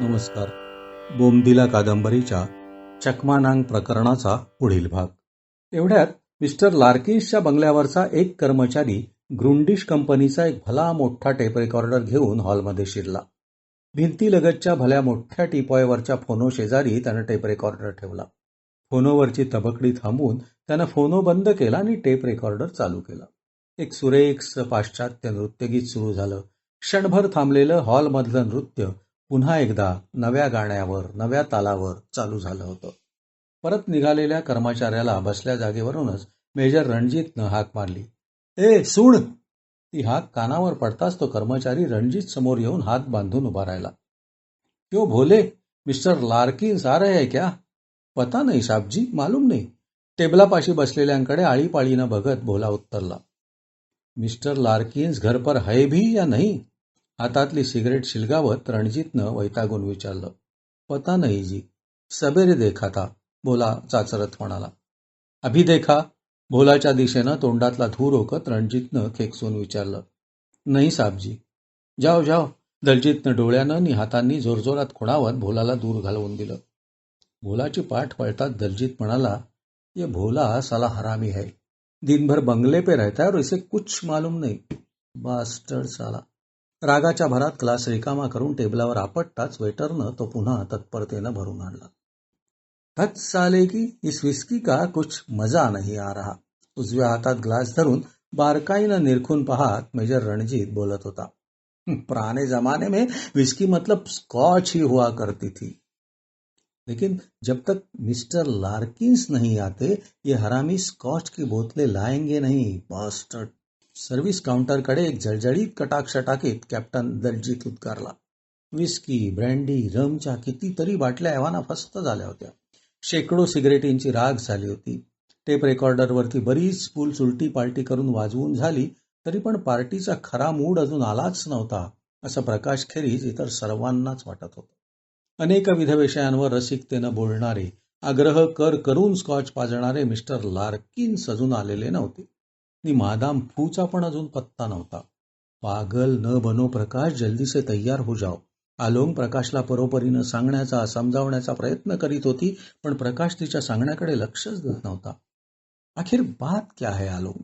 नमस्कार. बोमदिला कादंबरीच्या चकमानांग प्रकरणाचा पुढील भाग. एवढ्यात मिस्टर लार्किन्सच्या बंगल्यावरचा एक कर्मचारी ग्रुंडिश कंपनीचा एक भला मोठा टेप रेकॉर्डर घेऊन हॉलमध्ये शिरला. भिंतीलगतच्या भल्या मोठ्या टीपॉयवरच्या फोनो शेजारी त्यानं टेप रेकॉर्डर ठेवला. फोनोवरची तबकडी थांबवून त्यानं फोनो बंद केला आणि टेप रेकॉर्डर चालू केला. एक सुरेख पाश्चात्य नृत्यगीत सुरू झालं. क्षणभर थांबलेलं हॉलमधलं नृत्य पुन्हा एकदा नव्या गाण्यावर नव्या तालावर चालू झालं होतं. परत निघालेल्या कर्मचाऱ्याला बसल्या जागेवरूनच मेजर रणजितनं हाक मारली. ए सुण! ती हाक कानावर पडताच तो कर्मचारी रणजित समोर येऊन हात बांधून उभा राहिला. क्यो भोले? मिस्टर लार्किन्स आ रहे है क्या? पता नाही साबजी मालूम नाही. टेबलापाशी बसलेल्यांकडे आळीपाळीनं बघत भोला उत्तरला. मिस्टर लार्किन्स घर पर है भी या नाही? हातातली सिगरेट शिलगावत रणजितनं वैतागून विचारलं पता नाही जी सबेरे देखा था भोला चाचरत म्हणाला. अभि देखा. भोलाच्या दिशेनं तोंडातला धूर ओकत रणजितनं खेकसून विचारलं नाही साबजी. जाओ जाओ. दलजितनं डोळ्यानं आणि हातांनी जोरजोरात खुणावत भोलाला दूर घालवून दिलं. भोलाची पाठ पळतात दलजीत म्हणाला ये भोला साला हरामी है. दिनभर बंगले पे रहता है और इसे कुछ मालूम नहीं. बास्टर साला. रागाच्या भरात ग्लास रिकामा करून टेबलावर आपटताच वेटरनं तो पुन्हा तत्परतेनं भरून आणला. थक साले की इस विस्की का कुछ मजा नहीं आ रहा? उजव्या हातात ग्लास धरून बारकाईनं निरखून पाहत मेजर रणजीत बोलत होता. पुराने जमाने में विस्की मतलब स्कॉच ही हुआ करती थी. लेकिन जब तक मिस्टर लार्किंस नहीं आते ये हरामी स्कॉच की बोतलें लाएंगे नहीं बास्टर्ड सर्व्हिस काउंटरकडे एक जळजळीत कटाक्ष टाकीत कॅप्टन दलजीत उद्गारला. विस्की ब्रँडी रमच्या कितीतरी बाटल्या एव्हाना फस्त झाल्या होत्या. शेकडो सिगरेटींची राग झाली होती. टेप रेकॉर्डरवरती बरीच फुल चुलटी पालटी करून वाजवून झाली तरी पण पार्टीचा खरा मूड अजून आलाच नव्हता असं प्रकाश खेरीज इतर सर्वांनाच वाटत होतं. अनेकविध विषयांवर रसिकतेनं बोलणारे आग्रह कर करून स्कॉच पाजणारे मिस्टर लार्किन अजून आलेले नव्हते. आणि मादाम फूचा पण अजून पत्ता नव्हता. पागल न बनो प्रकाश जल्दी से तयार हो जाओ. आलोंग प्रकाशला परोपरीनं सांगण्याचा समजावण्याचा प्रयत्न करीत होती पण प्रकाश तिच्या सांगण्याकडे लक्षच देत नव्हता. अखेर बात क्या है आलोंग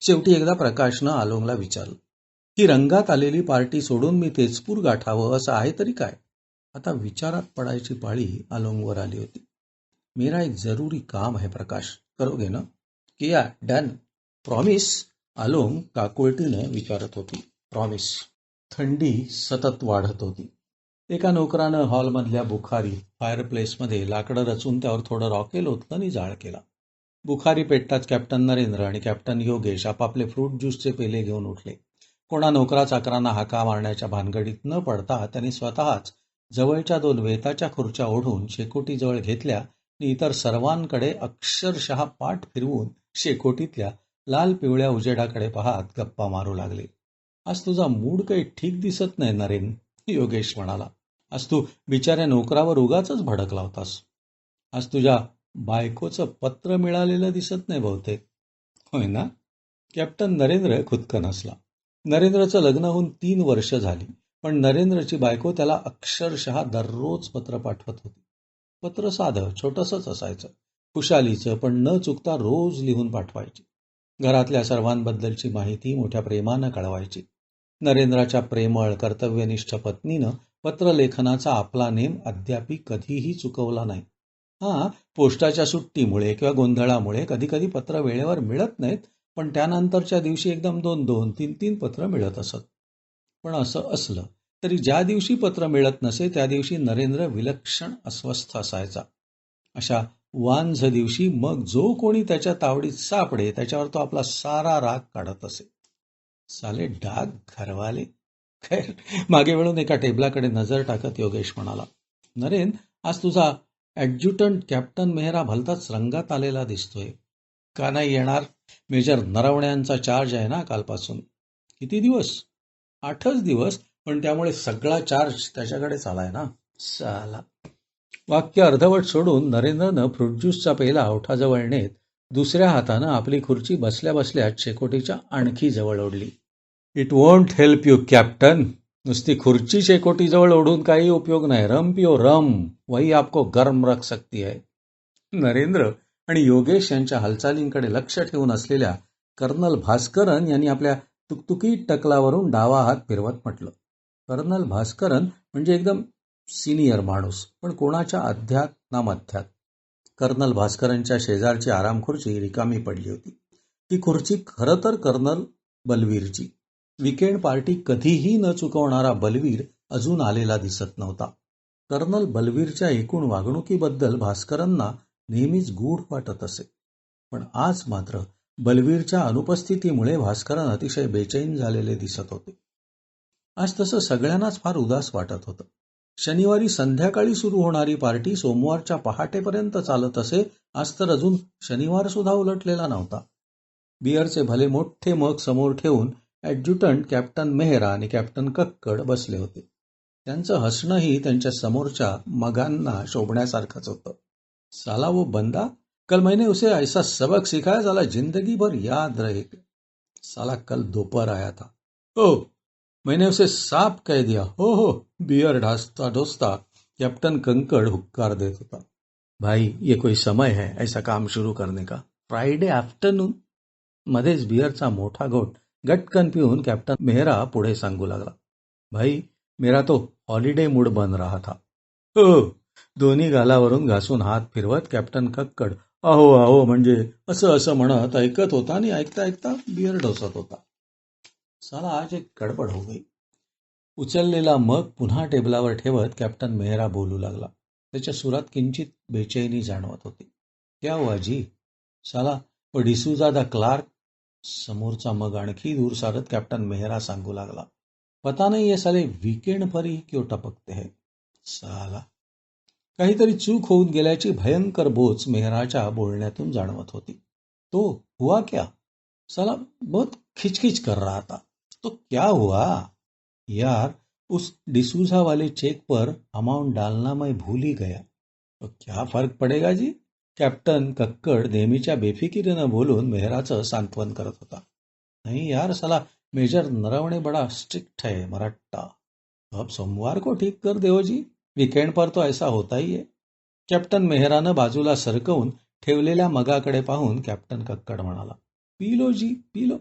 शेवटी एकदा प्रकाशनं आलोंगला विचारलं. ही रंगात आलेली पार्टी सोडून मी तेजपूर गाठावं असं आहे तरी काय? आता विचारात पडायची पाळी आलोंगवर आली होती. मेरा एक जरुरी काम है प्रकाश. करोगे ना? किया? डन. प्रॉमिस आलोंग काकुळटीनं विचारत होती. प्रॉमिस थंडी सतत वाढत होती. एका नोकरानं हॉलमधल्या बुखारी फायरप्लेसमध्ये लाकडं रचून त्यावर थोडं रॉकेल ओतलं आणि जाळ केला. बुखारी पेटताच कॅप्टन नरेंद्र आणि कॅप्टन योगेश आपापले फ्रूट ज्यूसचे पेले घेऊन उठले. कोणा नोकरा चाकरांना हाका मारण्याच्या भानगडीत न पडता त्यांनी स्वतःच जवळच्या दोन वेताच्या खुर्च्या ओढून शेकोटीजवळ घेतल्या आणि इतर सर्वांकडे अक्षरशः पाठ फिरवून शेकोटीतल्या लाल पिवळ्या उजेडाकडे पाहत गप्पा मारू लागले. आज तुझा मूड काही ठीक दिसत नाही नरेन योगेश म्हणाला. आज तू बिचाऱ्या नोकरावर उगाच भडकला होतास. आज तुझ्या बायकोचं पत्र मिळालेलं दिसत नाही बहुतेक. होय ना? कॅप्टन नरेंद्र खुदकन असला. नरेंद्रचं लग्न होऊन तीन वर्ष झाली पण नरेंद्रची बायको त्याला अक्षरशः दररोज पत्र पाठवत होती. पत्र साधं छोटंसंच असायचं. खुशालीचं पण न चुकता रोज लिहून पाठवायची. घरातल्या सर्वांबद्दलची माहिती मोठ्या प्रेमानं कळवायची. नरेंद्राच्या प्रेमळ कर्तव्यनिष्ठ पत्नीनं पत्रलेखनाचा आपला नेम अद्यापी कधीही चुकवला नाही. हा पोस्टाच्या सुट्टीमुळे किंवा गोंधळामुळे कधी कधी पत्र वेळेवर मिळत नाहीत पण त्यानंतरच्या दिवशी एकदम दोन दोन तीन तीन पत्र मिळत असत. पण असं असलं तरी ज्या दिवशी पत्र मिळत नसे त्या दिवशी नरेंद्र विलक्षण अस्वस्थ असायचा. अशा वांझ दिवशी मग जो कोणी त्याच्या तावडीत सापडे त्याच्यावर तो आपला सारा राग काढत असे. साले डाग घरवाले. खैर मागे वळून एका टेबलाकडे नजर टाकत योगेश म्हणाला नरेन आज तुझा ॲडज्युटंट कॅप्टन मेहरा भलताच रंगात आलेला दिसतोय. का नाही येणार? मेजर नरवण्यांचा चार्ज आहे ना कालपासून. किती दिवस? आठच दिवस पण त्यामुळे सगळा चार्ज त्याच्याकडेच आलाय ना. साला वाक्य अर्धवट सोडून नरेंद्रनं फ्रूट ज्यूसचा पेला ओठाजवळ नेत दुसऱ्या हातानं आपली खुर्ची बसल्या बसल्या शेकोटीच्या आणखी जवळ ओढली. It won't help you captain नुसती खुर्ची शेकोटीजवळ ओढून काही उपयोग नाही. रम पिओ रम. वही आपको गरम रख सकती है. नरेंद्र आणि योगेश यांच्या हालचालींकडे लक्ष ठेवून असलेल्या कर्नल भास्करन यांनी आपल्या तुकतुकी टकलावरून डावा हात फिरवत म्हटलं. कर्नल भास्करन म्हणजे एकदम सिनियर माणूस पण कोणाच्या अध्यात ना मध्यात कर्नल भास्करांच्या शेजारची आराम खुर्ची रिकामी पडली होती. ती खुर्ची खरं तर कर्नल बलवीरची. विकेंड पार्टी कधीही न चुकवणारा बलवीर अजून आलेला दिसत नव्हता. कर्नल बलवीरच्या एकूण वागणुकीबद्दल भास्करांना नेहमीच गूढ वाटत असे. पण आज मात्र बलवीरच्या अनुपस्थितीमुळे भास्करन अतिशय बेचैन झालेले दिसत होते. आज तसं सगळ्यांनाच फार उदास वाटत होतं. शनिवारी संध्याकाळी सुरू होणारी पार्टी सोमवारच्या पहाटेपर्यंत चालत असे आज तर अजून शनिवार सुद्धा उलटलेला नव्हता. बियरचे भले मोठे मग समोर ठेवून ॲड्ज्युटंट कॅप्टन मेहरा आणि कॅप्टन कक्कड बसले होते. त्यांचं हसणंही त्यांच्या समोरच्या मगांना शोभण्यासारखंच होतं. साला वो बंदा? कल मैंने उसे ऐसा सबक सिखाया साला जिंदगी भर याद रहेगा साला कल दोपहर आया था. ओ मैंने उसे साफ कह दिया हो हो बियर ढासता ढोसता कैप्टन कंकड़ हुक्कार देत होता भाई ये कोई समय है ऐसा काम शुरू करने का। Friday afternoon? मध्येच बियरचा मोठा घोट गटकन पिऊन कॅप्टन मेहरा पुढे सांगू लागला भाई मेरा तो हॉलिडे मूड बन रहा था। हो दोन्ही गालावरून घासून हात फिरवत कॅप्टन कक्कड अहो अहो म्हणजे असं असं म्हणत ऐकत होता आणि ऐकता ऐकता बियर ढोसत होता. साला आज एक गडबड हो गई. उचललेला मग पुन्हा टेबलावर ठेवत कॅप्टन मेहरा बोलू लागला. त्याच्या सुरात किंचित बेचैनी जाणवत होती. क्या हुआ जी? साला व डिसूजा द क्लार्क? समोरचा मग आणखी दूर सारत कॅप्टन मेहरा सांगू लागला. पता नाही ये साले वीकेंड पर ही क्यों टपकते है? साला. काहीतरी चूक होऊन गेल्याची भयंकर बोच मेहराच्या बोलण्यातून जाणवत होती. तो हुआ क्या? साला बहुत खिचखिच कर रहा था. तो क्या हुआ? यार उस डिसूजा वाले चेक पर अमाउंट डालना मैं भूल ही गया। तो क्या फर्क पडेगा जी? कॅप्टन कक्कड नेहमीच्या बेफिकिरीनं बोलून मेहराचं सांत्वन करत होता। नहीं यार साला मेजर नरवणे बड़ा स्ट्रिक्ट है मराठा। अब सोमवार को ठीक कर देओ जी। वीकेंड पर तो ऐसा होता ही है। कॅप्टन मेहरानं बाजूला सरकवून ठेवलेल्या मगाकडे पाहून कॅप्टन कक्कड म्हणाला पी लो जी पी लो.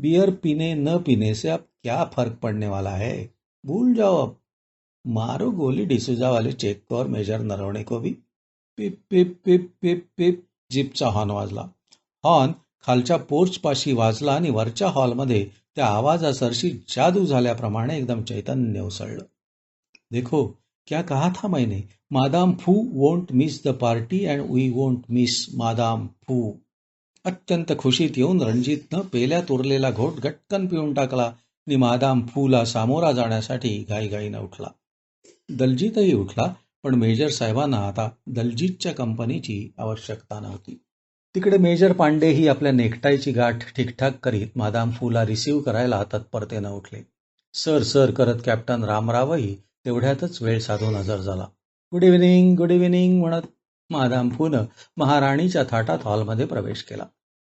बियर पीने न पीने से अब क्या फर्क पड़ने वाला है? भूल जाओ अब। मारो गोली डिसूजा वाले चेक को और मेजर नरवणे को भी। पिप पिप पिप पिप पिप जीपचा हॉर्न वाजला। हॉर्न खालच्या पोर्च पाशी वाजला आणि वरच्या हॉलमध्ये त्या आवाजासरशी जादू झाल्याप्रमाणे एकदम चैतन्य उसळलं. देखो क्या कहा था मैंने? Madame Fu won't miss the party and we won't miss madame Fu. अत्यंत खुशीत येऊन रणजितनं पेल्यात उरलेला घोट गटकन पिऊन टाकला आणि मादाम फूला सामोरा जाण्यासाठी घाईघाईनं उठला. दलजीतही उठला पण मेजर साहेबांना आता दलजीतच्या कंपनीची आवश्यकता नव्हती. तिकडे मेजर पांडेही आपल्या नेकटाईची गाठ ठीकठाक करीत मादाम फूला रिसीव्ह करायला तत्परतेनं उठले. सर सर करत कॅप्टन रामरावही तेवढ्यातच वेळ साधून हजर झाला. गुड इव्हिनिंग गुड इव्हिनिंग म्हणत मादाम फूनं महाराणीच्या थाटात हॉलमध्ये प्रवेश केला.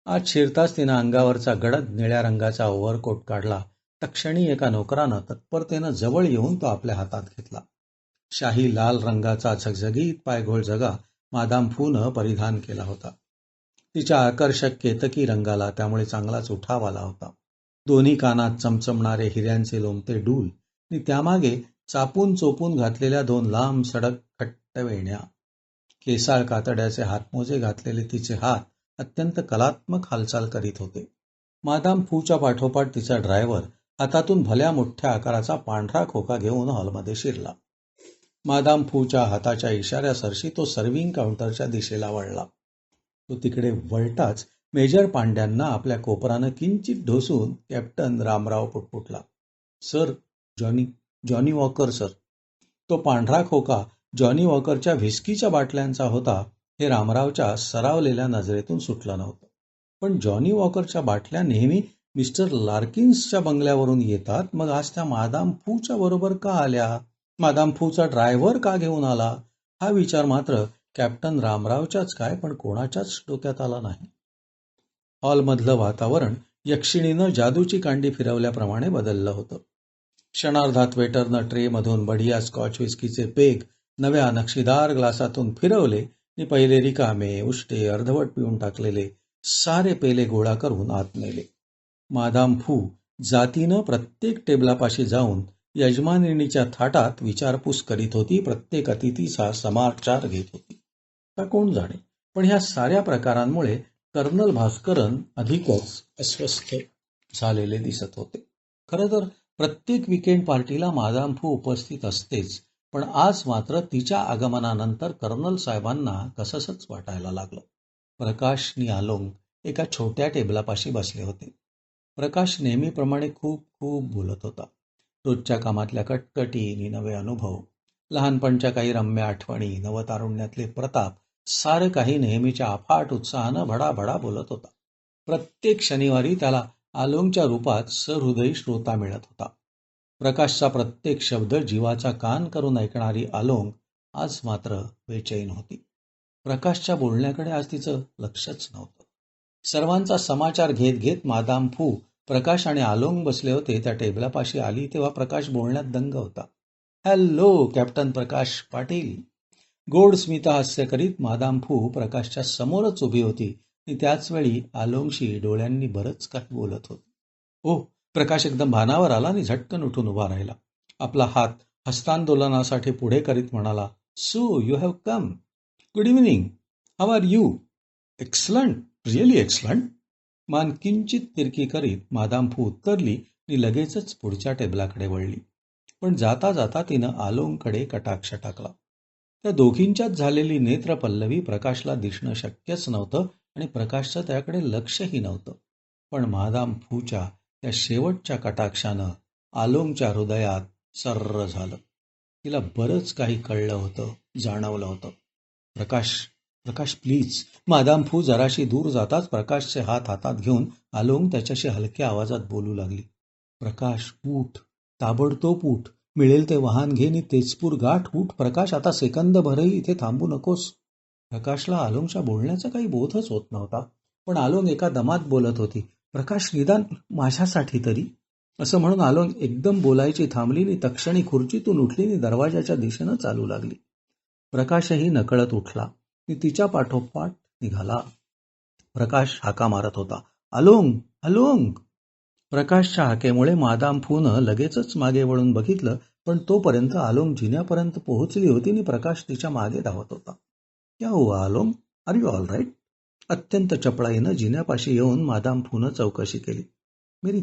आज शिरताच तिनं अंगावरचा गडद निळ्या रंगाचा ओव्हरकोट काढला. तक्षणी एका नोकरानं तत्परतेनं जवळ येऊन तो आपल्या हातात घेतला. शाही लाल रंगाचा झगझगीत पायघोळ जगा मादाम फूनं परिधान केला होता. तिच्या आकर्षक केतकी रंगाला त्यामुळे चांगलाच उठाव आला होता. दोन्ही कानात चमचमणारे हिऱ्यांचे लोंबते डूल आणि त्यामागे चापून चोपून घातलेल्या दोन लांब सडक खट्ट वेण्या केसाळ कातड्याचे हातमोजे घातलेले तिचे हात अत्यंत कलात्मक हालचाल करीत होते. मादाम फूच्या पाठोपाठ तिचा ड्रायव्हर हातातून भल्या मोठ्या आकाराचा पांढरा खोका घेऊन हॉलमध्ये शिरला. मादाम फूच्या हाताच्या इशाऱ्यासरशी तो सर्व्हिंग काउंटरच्या दिशेला वळला. तो तिकडे वळताच मेजर पांड्यांना आपल्या कोपरानं किंचित ढोसून captain Ramrao पुटपुटला. Sir Johnny Johnny Walker sir. तो पांढरा खोका जॉनी वॉकरच्या व्हिस्कीच्या बाटल्यांचा होता हे रामरावच्या सरावलेल्या नजरेतून सुटलं नव्हतं. पण जॉनी वॉकरच्या बाटल्या नेहमी मिस्टर लार्किन्सच्या बंगल्यावरून येतात. मग आज त्या मादाम फूच्या बरोबर का आल्या? मादाम फूचा ड्रायव्हर का घेऊन आला? हा विचार मात्र कॅप्टन रामरावच्याच काय पण कोणाच्याच डोक्यात आला नाही. हॉलमधलं वातावरण यक्षिणीनं जादूची कांडी फिरवल्याप्रमाणे बदललं होतं. क्षणार्धात वेटरनं ट्रेमधून बढिया स्कॉच विस्कीचे पेग नव्या नक्षीदार ग्लासातून फिरवले. आणि पहिले रिकामे उष्टे अर्धवट पिऊन टाकलेले सारे पेले गोळा करून आत नेले. मादाम फू जातीनं प्रत्येक टेबलापाशी जाऊन यजमानिणीच्या थाटात विचारपूस करीत होती प्रत्येक अतिथीचा समाचार घेत होती. का कोण जाणे? पण ह्या साऱ्या प्रकारांमुळे कर्नल भास्करन अधिकच अस्वस्थ झालेले दिसत होते. खरं तर प्रत्येक विकेंड पार्टीला मादाम फू उपस्थित असतेच पण आज मात्र तिच्या आगमनानंतर कर्नल साहेबांना कसंसच वाटायला लागलं. प्रकाश आणि आलोंग एका छोट्या टेबलापाशी बसले होते. प्रकाश नेहमीप्रमाणे खूप खूप बोलत होता. रोजच्या कामातल्या कटकटी आणि नवे अनुभव लहानपणच्या काही रम्य आठवणी नवतारुण्यातले प्रताप सारं काही नेहमीच्या अफाट उत्साहानं भडाभडा बोलत होता. प्रत्येक शनिवारी त्याला आलोंगच्या रूपात सहृदयी श्रोता मिळत होता. प्रकाशचा प्रत्येक शब्द जीवाचा कान करून ऐकणारी आलोंग आज मात्र बेचैन होती. प्रकाशच्या बोलण्याकडे आज तिचं लक्षच नव्हतं. सर्वांचा समाचार घेत घेत मादाम फू प्रकाश आणि आलोंग बसले होते. त्या टेबलापाशी आली तेव्हा प्रकाश बोलण्यात दंग होता. Hello captain Prakash Patil. गोड स्मिता हास्य करीत मादाम फू प्रकाशच्या समोरच उभी होती. आणि त्याच वेळी आलोंगशी डोळ्यांनी बरंच काही बोलत होती. ओह प्रकाश एकदम भानावर आला आणि झटकन उठून उभा राहिला. आपला हात हस्तांदोलनासाठी पुढे करीत म्हणाला so you have come. Good evening. How are you? Excellent? Really excellent? मान किंचित तिरकी करीत मादाम फू उत्तरली आणि लगेचच पुढच्या टेबलाकडे वळली. पण जाता जाता तिनं आलोंकडे कटाक्ष टाकला. त्या दोघींच्यात झालेली नेत्रपल्लवी प्रकाशला दिसणं शक्यच नव्हतं आणि प्रकाशचं त्याकडे लक्षही नव्हतं. पण मादाम फूच्या त्या शेवटच्या कटाक्षानं आलोमच्या हृदयात सर्र झालं. तिला बरंच काही कळलं होतं जाणवलं होतं. प्रकाश प्रकाश प्लीज मादाम फू जराशी दूर जाताच प्रकाशचे हात हातात घेऊन आलोंग त्याच्याशी हलक्या आवाजात बोलू लागली. प्रकाश उठ ताबडतोब उठ मिळेल ते वाहन घे आणि तेजपूर गाठ उठ प्रकाश आता सेकंदभरही इथे थांबू नकोस. प्रकाशला आलोंगच्या बोलण्याचा काही बोधच होत नव्हता पण आलोंग एका दमात बोलत होती प्रकाश निदान माझ्यासाठी तरी? असं म्हणून आलोंग एकदम बोलायची थांबली नि तक्षणी खुर्चीतून उठली नि दरवाजाच्या दिशेनं चालू लागली. प्रकाशही नकळत उठला. आणि तिच्या पाठोपाठ निघाला. प्रकाश हाका मारत होता. अलोंग अलोंग प्रकाशच्या हाकेमुळे मादाम फून लगेचच मागे वळून बघितलं पण तोपर्यंत आलोंग जिन्यापर्यंत पोहोचली होती आणि प्रकाश तिच्यामागे धावत होता. क्या हुआ Along? Are you all right अत्यंत चपळाईनं जिन्यापाशी येऊन मादाम फूनं चौकशी केली. मेरी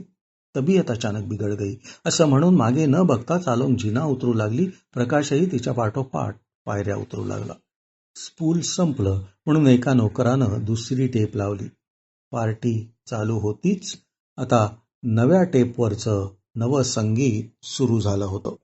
तबियत अचानक बिघड गई असं म्हणून मागे न बघता चालून जिना उतरू लागली. प्रकाशही तिच्या पाठोपाठ पायऱ्या उतरू लागला. स्पूल संपलं म्हणून एका नोकरानं दुसरी टेप लावली. पार्टी चालू होतीच. आता नव्या टेपवरचं नवं संगीत सुरू झालं होतं.